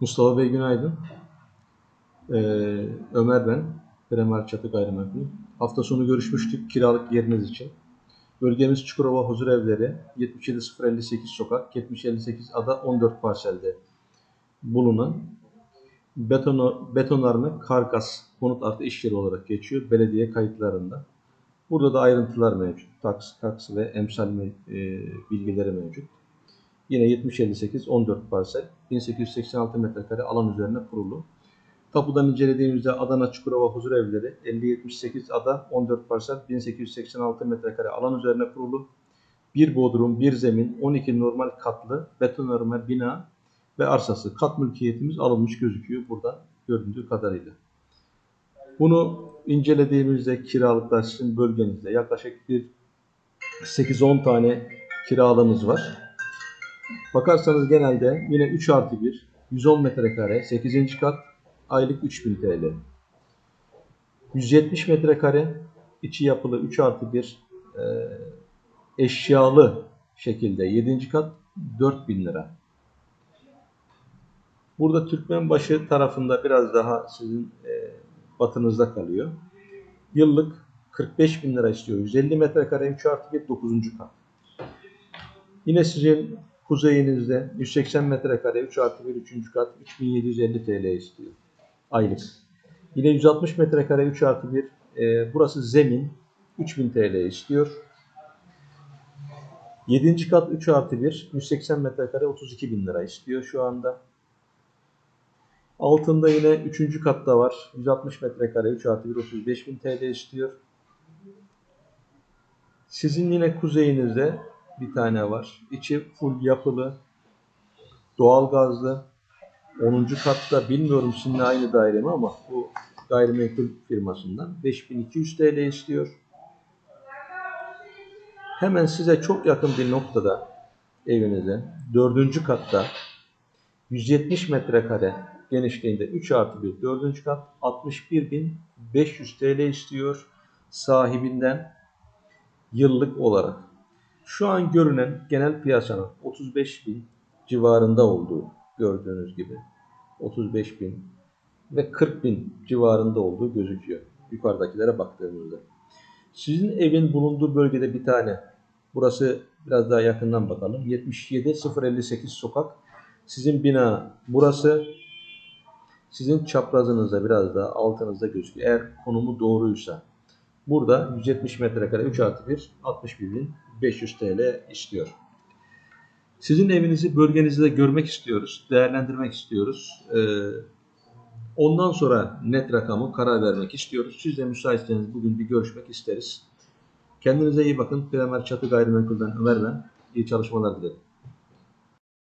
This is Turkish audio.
Mustafa Bey günaydın. Ee, Ömer ben. Kremer Çatı Gayrimenkul. Hafta sonu görüşmüştük kiralık yeriniz için. Bölgemiz Çukurova Huzur Evleri, 77058 sokak, 7058 ada 14 parselde bulunan beton, betonarme karkas konut artı iş yeri olarak geçiyor belediye kayıtlarında. Burada da ayrıntılar mevcut. Taks, taks ve emsal e, bilgileri mevcut. Yine 7058 14 parsel 1886 metrekare alan üzerine kurulu. Tapudan incelediğimizde Adana Çukurova Huzur Evleri 5078 ada 14 parsel 1886 metrekare alan üzerine kurulu. Bir bodrum, bir zemin, 12 normal katlı betonarme bina ve arsası. Kat mülkiyetimiz alınmış gözüküyor burada göründüğü kadarıyla. Bunu incelediğimizde kiralıklar sizin bölgenizde yaklaşık bir 8-10 tane kiralığımız var. Bakarsanız genelde yine 3 artı 1, 110 metrekare, 8. kat, aylık 3000 TL. 170 metrekare, içi yapılı 3 artı 1, e, eşyalı şekilde 7. kat 4000 lira. Burada Türkmenbaşı tarafında biraz daha sizin e, batınızda kalıyor. Yıllık 45 bin lira istiyor. 150 metrekare 3 artı 1 9. kat. Yine sizin kuzeyinizde 180 metrekare 3 artı 1 3. kat 3750 TL istiyor. Aylık. Yine 160 metrekare 3 artı 1 e, burası zemin 3000 TL istiyor. 7. kat 3 artı 1 180 metrekare 32 bin lira istiyor şu anda. Altında yine 3. katta var. 160 metrekare 3 artı 1 35 bin TL istiyor. Sizin yine kuzeyinizde bir tane var. İçi full yapılı. Doğalgazlı. 10. katta bilmiyorum sizinle aynı daire mi ama bu gayrimenkul firmasından 5200 TL istiyor. Hemen size çok yakın bir noktada evinize 4. katta 170 metrekare genişliğinde 3 artı 1 4. kat 61.500 TL istiyor sahibinden yıllık olarak. Şu an görünen genel piyasanın 35.000 civarında olduğu gördüğünüz gibi 35.000 ve 40.000 civarında olduğu gözüküyor yukarıdakilere baktığımızda. Sizin evin bulunduğu bölgede bir tane burası biraz daha yakından bakalım 77 058 sokak sizin bina burası sizin çaprazınızda biraz daha altınızda gözüküyor. Eğer konumu doğruysa. Burada 170 metrekare 3 artı 1 61.500 TL istiyor. Sizin evinizi bölgenizde de görmek istiyoruz. Değerlendirmek istiyoruz. Ee, ondan sonra net rakamı karar vermek istiyoruz. Siz de müsaitseniz bugün bir görüşmek isteriz. Kendinize iyi bakın. Kremer Çatı Gayrimenkul'den Ömer ben. İyi çalışmalar dilerim.